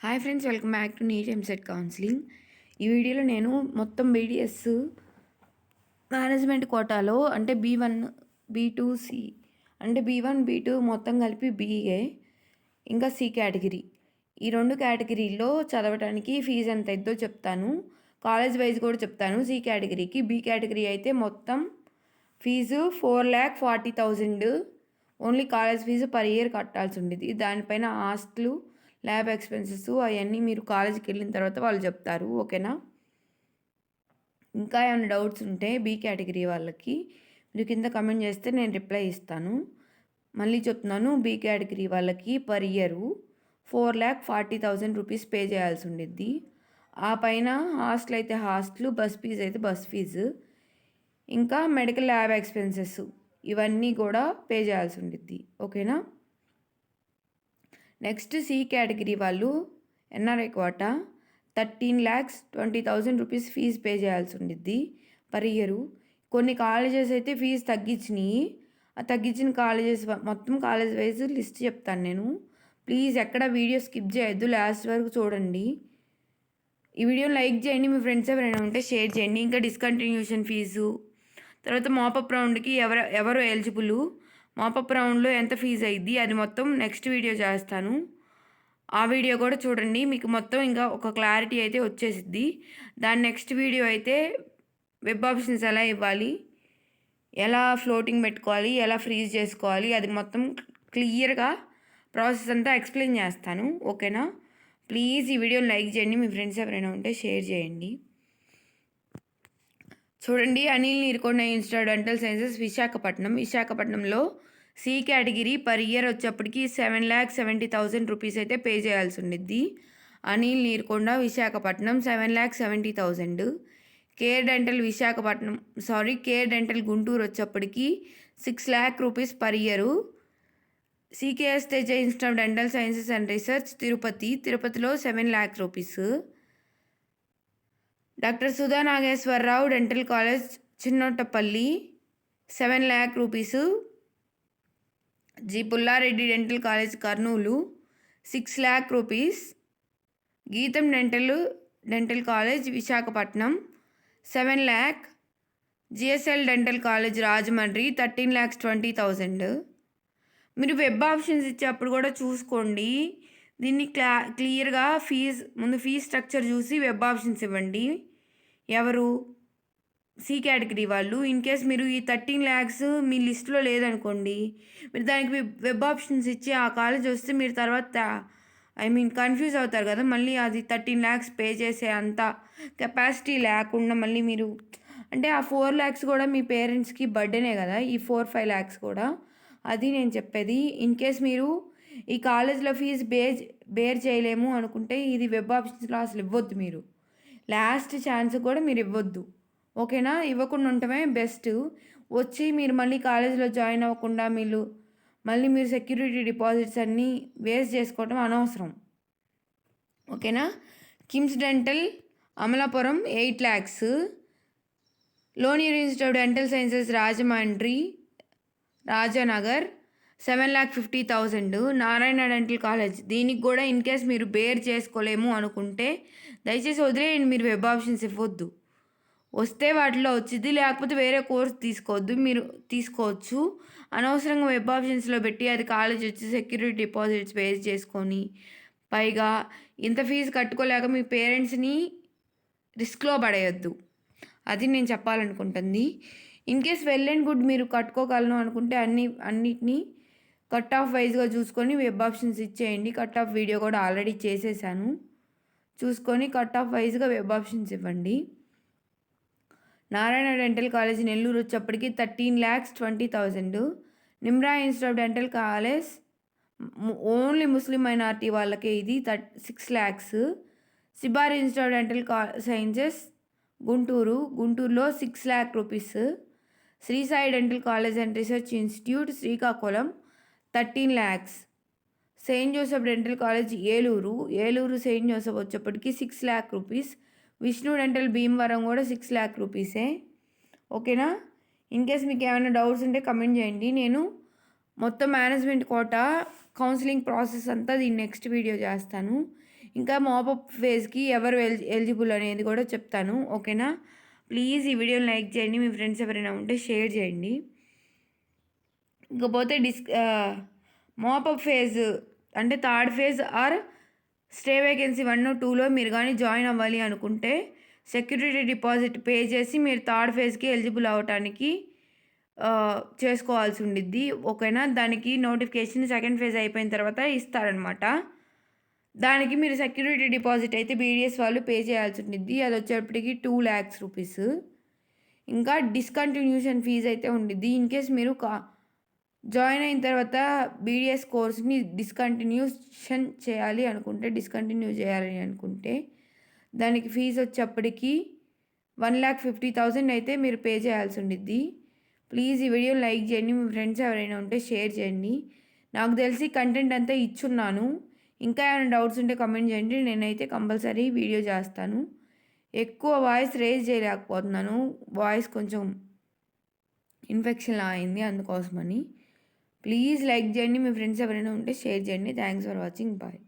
Hi friends welcome back to NEET EAMCET counselling ఈ వీడియోలో నేను మొత్తం బీడిఎస్ మేనేజ్మెంట్ కోటాలో అంటే B one B two C అంటే బీ వన్ బీ టూ మొత్తం కలిపి బీఏ ఇంకా సి కేటగిరీ ఈ రెండు కేటగిరీల్లో చదవటానికి ఫీజు ఎంత అయిద్దో చెప్తాను. కాలేజ్ వైజ్ కూడా చెప్తాను సి కేటగిరీకి బి కేటగిరీ అయితే మొత్తం fee four lakh forty thousand only college fee per year కట్టాల్సి ఉండేది. దానిపైన ఆస్తులు ల్యాబ్ ఎక్స్పెన్సెస్ అవన్నీ మీరు కాలేజీకి వెళ్ళిన తర్వాత వాళ్ళు చెప్తారు ఓకేనా? ఇంకా ఏమైనా డౌట్స్ ఉంటే బీ కేటగిరీ వాళ్ళకి మీరు కింద కమెంట్ చేస్తే నేను రిప్లై ఇస్తాను. మళ్ళీ చెప్తున్నాను బీ కేటగిరీ వాళ్ళకి per year four lakh forty thousand rupees pay చేయాల్సి ఉండిద్ది. ఆ పైన హాస్టల్ అయితే హాస్టల్ బస్ ఫీజు అయితే బస్ ఫీజు. ఇంకా మెడికల్ ల్యాబ్ ఎక్స్పెన్సెస్ ఇవన్నీ కూడా పే చేయాల్సి ఉండిద్ది ఓకేనా? నెక్స్ట్ సి కేటగిరీ వాళ్ళు NRI quota thirteen lakhs twenty thousand rupees fee pay చేయాల్సి ఉండిద్ది పర్ ఇయరు. కొన్ని కాలేజెస్ అయితే ఫీజు తగ్గించినాయి ఆ తగ్గించిన కాలేజెస్ మొత్తం కాలేజ్ వైజ్ లిస్ట్ చెప్తాను నేను. ప్లీజ్ ఎక్కడ వీడియో స్కిప్ చేయొద్దు లాస్ట్ వరకు చూడండి. ఈ వీడియో లైక్ చేయండి మీ ఫ్రెండ్స్ ఎవరైనా ఉంటే షేర్ చేయండి. ఇంకా డిస్కంటిన్యూషన్ ఫీజు. తర్వాత మోపప్ రౌండ్కి ఎవరు ఎవరు ఎలిజిబుల్? మాపప్ రౌండ్లో ఎంత ఫీజు అయ్యిద్ది అది మొత్తం నెక్స్ట్ వీడియో చేస్తాను. ఆ వీడియో కూడా చూడండి. మీకు మొత్తం ఇంకా ఒక క్లారిటీ అయితే వచ్చేసిద్ది. దాని నెక్స్ట్ వీడియో అయితే వెబ్ ఆప్షన్స్ ఎలా ఇవ్వాలి? ఎలా ఫ్లోటింగ్ పెట్టుకోవాలి? ఎలా ఫ్రీజ్ చేసుకోవాలి? అది మొత్తం క్లియర్గా ప్రాసెస్ అంతా ఎక్స్ప్లెయిన్ చేస్తాను. ఓకేనా? ప్లీజ్ ఈ వీడియోని లైక్ చేయండి. మీ ఫ్రెండ్స్ ఎవరైనా ఉంటే షేర్ చేయండి. చూడండి. Anil Neerukonda institute dental sciences Visakhapatnam. విశాఖపట్నంలో సి కేటగిరీ పర్ ఇయర్ వచ్చేప్పటికి seven lakh seventy thousand rupees అయితే పే చేయాల్సి ఉండిద్ది. Anil Neerukonda Visakhapatnam seven lakh seventy thousand care dental Visakhapatnam sorry care dental Guntur వచ్చేప్పటికి six lakh rupees per year. CKS Teja institute dental sciences and research Tirupati తిరుపతిలో seven lakh rupees. Doctor Sudha Nageswara Rao dental college Chinnoutpalli seven lakh rupees. G Pulla Reddy dental college Kurnool six lakh rupees. GITAM dental dental college Visakhapatnam seven lakh GSL dental college Rajahmundry thirteen lakhs twenty thousand. మీరు web options ఇచ్చేటప్పుడు కూడా చూసుకోండి. దీన్ని క్లా క్లియర్గా fees ముందు fees structure చూసి web options ఇవ్వండి. ఎవరు? సి కేటగిరీ వాళ్ళు. ఇన్ కేస్ మీరు ఈ థర్టీన్ ల్యాక్స్ మీ లిస్ట్లో లేదనుకోండి మీరు దానికి వెబ్ ఆప్షన్స్ ఇచ్చి ఆ కాలేజ్ వస్తే మీరు తర్వాత ఐ మీన్ కన్ఫ్యూజ్ అవుతారు కదా మళ్ళీ అది థర్టీన్ ల్యాక్స్ పే చేసే అంత కెపాసిటీ లేకుండా మళ్ళీ మీరు అంటే ఆ ఫోర్ ల్యాక్స్ కూడా మీ పేరెంట్స్కి బర్త్డేనే కదా ఈ ఫోర్ ఫైవ్ ల్యాక్స్ కూడా. అది నేను చెప్పేది. ఇన్ కేస్ మీరు ఈ కాలేజ్లో ఫీజు బేర్ బేర్ చేయలేము అనుకుంటే ఇది వెబ్ ఆప్షన్స్లో అసలు ఇవ్వద్దు మీరు. లాస్ట్ ఛాన్స్ కూడా మీరు ఇవ్వద్దు. ఓకేనా? ఇవ్వకుండా ఉండటమే బెస్ట్. వచ్చి మీరు మళ్ళీ కాలేజీలో జాయిన్ అవ్వకుండా మీరు మళ్ళీ మీరు సెక్యూరిటీ డిపాజిట్స్ అన్నీ వేస్ట్ చేసుకోవటం అనవసరం. ఓకేనా? KIMS dental Amalapuram eight lakhs. Lenora institute dental sciences Rajahmundry Rajanagar seven lakh fifty thousand. Narayana dental college. దీనికి కూడా ఇన్ కేస్ మీరు బేర్ చేసుకోలేము అనుకుంటే దయచేసి వదిలేయండి మీరు వెబ్ ఆప్షన్స్ ఇవ్వద్దు. వస్తే వాటిలో వచ్చింది లేకపోతే వేరే కోర్స్ తీసుకోవద్దు మీరు తీసుకోవచ్చు. అనవసరంగా వెబ్ ఆప్షన్స్లో పెట్టి అది కాలేజ్ వచ్చి సెక్యూరిటీ డిపాజిట్స్ బేస్ చేసుకొని పైగా ఇంత ఫీజు కట్టుకోలేక మీ పేరెంట్స్ని రిస్క్లో పడేయద్దు. అది నేను చెప్పాలనుకుంటుంది. In case well and good మీరు కట్టుకోగలను అనుకుంటే అన్ని అన్నిటినీ కట్ ఆఫ్ వైజ్గా చూసుకొని వెబ్ ఆప్షన్స్ ఇచ్చేయండి. కట్ ఆఫ్ వీడియో కూడా ఆల్రెడీ చేసేసాను. చూసుకొని కట్ ఆఫ్ వైజ్గా వెబ్ ఆప్షన్స్ ఇవ్వండి. నారాయణ డెంటల్ కాలేజ్ నెల్లూరు వచ్చేప్పటికి thirteen lakhs twenty thousand. Nimra institute dental college only Muslim minority వాళ్ళకే ఇది థర్ six lakhs. SIBAR institute dental కా సైన్సెస్ గుంటూరు గుంటూరులో six lakh rupees. Sri Sai dental college and research institute Srikakulam thirteen lakhs. Saint Joseph dental college Eluru Eluru Saint Joseph వచ్చేప్పటికి six lakh rupees. Vishnu dental Bhimavaram కూడా six lakh రూపీసే ఓకేనా? In case మీకు ఏమైనా doubts ఉంటే comment చేయండి. నేను మొత్తం మేనేజ్మెంట్ కోట కౌన్సిలింగ్ ప్రాసెస్ అంతా దీన్ని నెక్స్ట్ వీడియో చేస్తాను. ఇంకా మాపప్ ఫేజ్కి ఎవరు ఎలిజిబుల్ అనేది కూడా చెప్తాను. ఓకేనా? ప్లీజ్ ఈ వీడియోని లైక్ చేయండి. మీ ఫ్రెండ్స్ ఎవరైనా ఉంటే షేర్ చేయండి. ఇకపోతే డిస్ మోపప్ ఫేజ్ అంటే third phase or stray vacancy one టూలో మీరు కానీ జాయిన్ అవ్వాలి అనుకుంటే సెక్యూరిటీ డిపాజిట్ పే చేసి మీరు థర్డ్ ఫేజ్కి ఎలిజిబుల్ అవ్వటానికి చేసుకోవాల్సి ఉండిద్ది. ఓకేనా? దానికి నోటిఫికేషన్ సెకండ్ ఫేజ్ అయిపోయిన తర్వాత ఇస్తారనమాట. దానికి మీరు సెక్యూరిటీ డిపాజిట్ అయితే బీడిఎస్ వాళ్ళు పే చేయాల్సి ఉండిద్ది. అది వచ్చేటప్పటికి టూ ల్యాక్స్ రూపీస్. ఇంకా డిస్కంటిన్యూషన్ ఫీజు అయితే ఉండిద్ది. ఇన్ కేస్ మీరు కా జాయిన్ అయిన తర్వాత బీడిఎస్ కోర్స్ని డిస్కంటిన్యూషన్ చేయాలి అనుకుంటే డిస్కంటిన్యూ చేయాలి అనుకుంటే దానికి ఫీజు వచ్చేప్పటికి వన్ ల్యాక్ ఫిఫ్టీ థౌజండ్ అయితే మీరు పే చేయాల్సి ఉండిద్ది. ప్లీజ్ ఈ వీడియో లైక్ చేయండి మీ ఫ్రెండ్స్ ఎవరైనా ఉంటే షేర్ చేయండి. నాకు తెలిసి కంటెంట్ అంతా ఇచ్చున్నాను. ఇంకా ఏమైనా డౌట్స్ ఉంటే కమెంట్ చేయండి నేనైతే కంపల్సరీ వీడియో చేస్తాను. ఎక్కువ వాయిస్ రేజ్ చేయలేకపోతున్నాను. వాయిస్ కొంచెం ఇన్ఫెక్షన్ అయింది అందుకోసమని. ప్లీజ్ లైక్ చేయండి మీ ఫ్రెండ్స్ ఎవరైనా ఉంటే షేర్ చేయండి థ్యాంక్స్ ఫర్ వాచింగ్ బాయ్